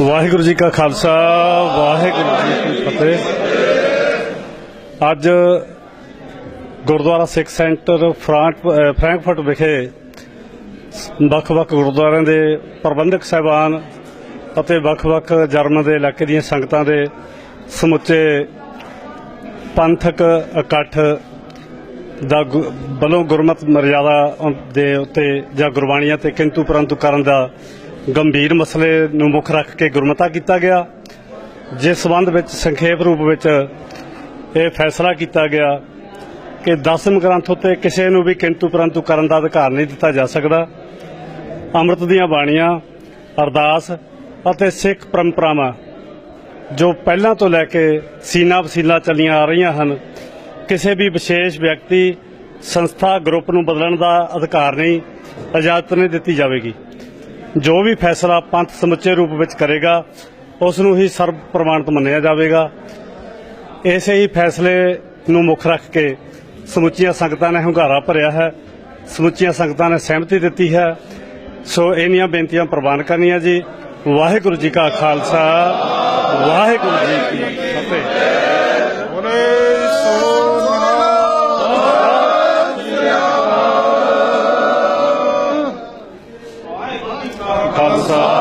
ਵਾਹਿਗੁਰੂ ਜੀ ਕਾ ਖਾਲਸਾ, ਵਾਹਿਗੁਰੂ ਜੀ ਕੀ ਫਤਿਹ। ਅੱਜ ਗੁਰਦੁਆਰਾ ਸਿੱਖ ਸੈਂਟਰ ਫਰਾਂਕ ਫਰੈਂਕਫਰਟ ਵਿਖੇ ਵੱਖ-ਵੱਖ ਗੁਰਦੁਆਰਿਆਂ ਦੇ ਪ੍ਰਬੰਧਕ ਸਹਿਬਾਨ ਅਤੇ ਵੱਖ-ਵੱਖ ਜਰਮਨ ਦੇ ਇਲਾਕੇ ਦੀਆਂ ਸੰਗਤਾਂ ਦੇ ਸਮੁੱਚੇ ਪੰਥਕ ਇਕੱਠ ਦਾ ਗੁ- ਵੱਲੋਂ ਗੁਰਮਤ ਮਰਜ਼ਾਦਾ ਦੇ ਉੱਤੇ ਜਾਂ ਗੁਰਬਾਣੀਆਂ ਤੇ ਕਿੰਤੂ ਪਰੰਤੂ ਕਰਨ ਦਾ ਗੰਭੀਰ ਮਸਲੇ ਨੂੰ ਮੁੱਖ ਰੱਖ ਕੇ ਗੁਰਮਤਾ ਕੀਤਾ ਗਿਆ। ਜਿਸ ਸੰਬੰਧ ਵਿੱਚ ਸੰਖੇਪ ਰੂਪ ਵਿੱਚ ਇਹ ਫੈਸਲਾ ਕੀਤਾ ਗਿਆ ਕਿ ਦਸਮ ਗ੍ਰੰਥ ਉੱਤੇ ਕਿਸੇ ਨੂੰ ਵੀ ਕਿੰਤੂ ਪਰੰਤੂ ਕਰਨ ਦਾ ਅਧਿਕਾਰ ਨਹੀਂ ਦਿੱਤਾ ਜਾ ਸਕਦਾ। ਅੰਮ੍ਰਿਤ ਦੀਆਂ ਬਾਣੀਆਂ, ਅਰਦਾਸ ਅਤੇ ਸਿੱਖ ਪਰੰਪਰਾਵਾਂ ਜੋ ਪਹਿਲਾਂ ਤੋਂ ਲੈ ਕੇ ਸੀਨਾ ਵਸੀਲਾ ਚੱਲੀਆਂ ਆ ਰਹੀਆਂ ਹਨ, ਕਿਸੇ ਵੀ ਵਿਸ਼ੇਸ਼ ਵਿਅਕਤੀ, ਸੰਸਥਾ, ਗਰੁੱਪ ਨੂੰ ਬਦਲਣ ਦਾ ਅਧਿਕਾਰ ਨਹੀਂ, ਇਜਾਜ਼ਤ ਨਹੀਂ ਦਿੱਤੀ ਜਾਵੇਗੀ। ਜੋ ਵੀ ਫੈਸਲਾ ਪੰਥ ਸਮੁੱਚੇ ਰੂਪ ਵਿੱਚ ਕਰੇਗਾ, ਉਸ ਨੂੰ ਹੀ ਸਰਬ ਪ੍ਰਮਾਣਿਤ ਮੰਨਿਆ ਜਾਵੇਗਾ। ਇਸੇ ਹੀ ਫੈਸਲੇ ਨੂੰ ਮੁੱਖ ਰੱਖ ਕੇ ਸਮੁੱਚੀਆਂ ਸੰਗਤਾਂ ਨੇ ਹੰਗਾਰਾ ਭਰਿਆ ਹੈ, ਸਮੁੱਚੀਆਂ ਸੰਗਤਾਂ ਨੇ ਸਹਿਮਤੀ ਦਿੱਤੀ ਹੈ। ਸੋ ਇਹਨੀਆਂ ਬੇਨਤੀਆਂ ਪ੍ਰਵਾਨ ਕਰਨੀਆਂ ਜੀ। ਵਾਹਿਗੁਰੂ ਜੀ ਕਾ ਖਾਲਸਾ, ਵਾਹਿਗੁਰੂ ਜੀ ਕੀ ਫਤਿਹ। Kansa. Kansa.